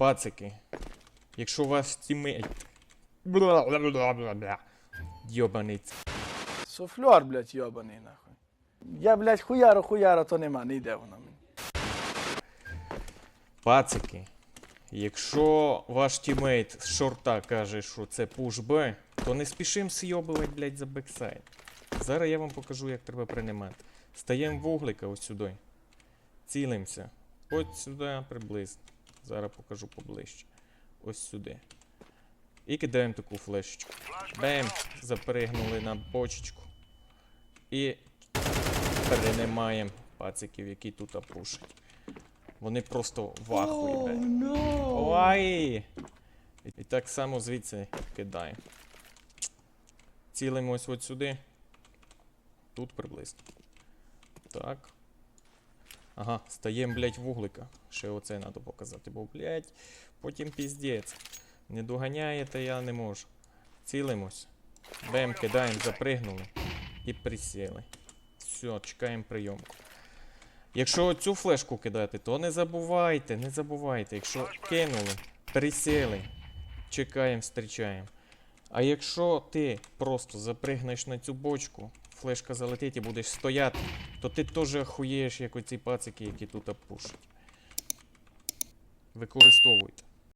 Пацики, якщо ваш тімейт... Бла-бла-бла-бла-бла. Йобаний Суфльор, блядь, йобаний нахуй. Я, блядь, хуяро, хуяро, то нема, не йде воно мені. Пацики, якщо ваш тімейт з шорта каже, що це пуш Б, то не спішим сйобувати, блядь, за бексайд. Зараз я вам покажу, як треба приймати. Стаємо вуглика ось сюди. Цілимося. Ось сюди приблизно. Зараз покажу поближче. Ось сюди. І кидаємо таку флешечку. Бем! Запригнули на бочечку. І перенімаємо пациків, які тут пушать. Вони просто в ахуї, блядь. Ой! І, і так само звідси кидаємо. Цілимось от сюди. Тут приблизно. Так. Ага, стаємо, блядь, в углика. Ще оце треба показати, бо, блядь, потім піздець. Не доганяєте, я не можу. Цілимось. Бем, кидаємо, запригнули. І присіли. Все, чекаємо прийомку. Якщо цю флешку кидати, то не забувайте, не забувайте. Якщо кинули, присіли, чекаємо, зустрічаємо. А якщо ти просто запригнеш на цю бочку, флешка залетить і будеш стояти, то ти теж охуєш, як оці пацики, які тут пушать. Використовуйте.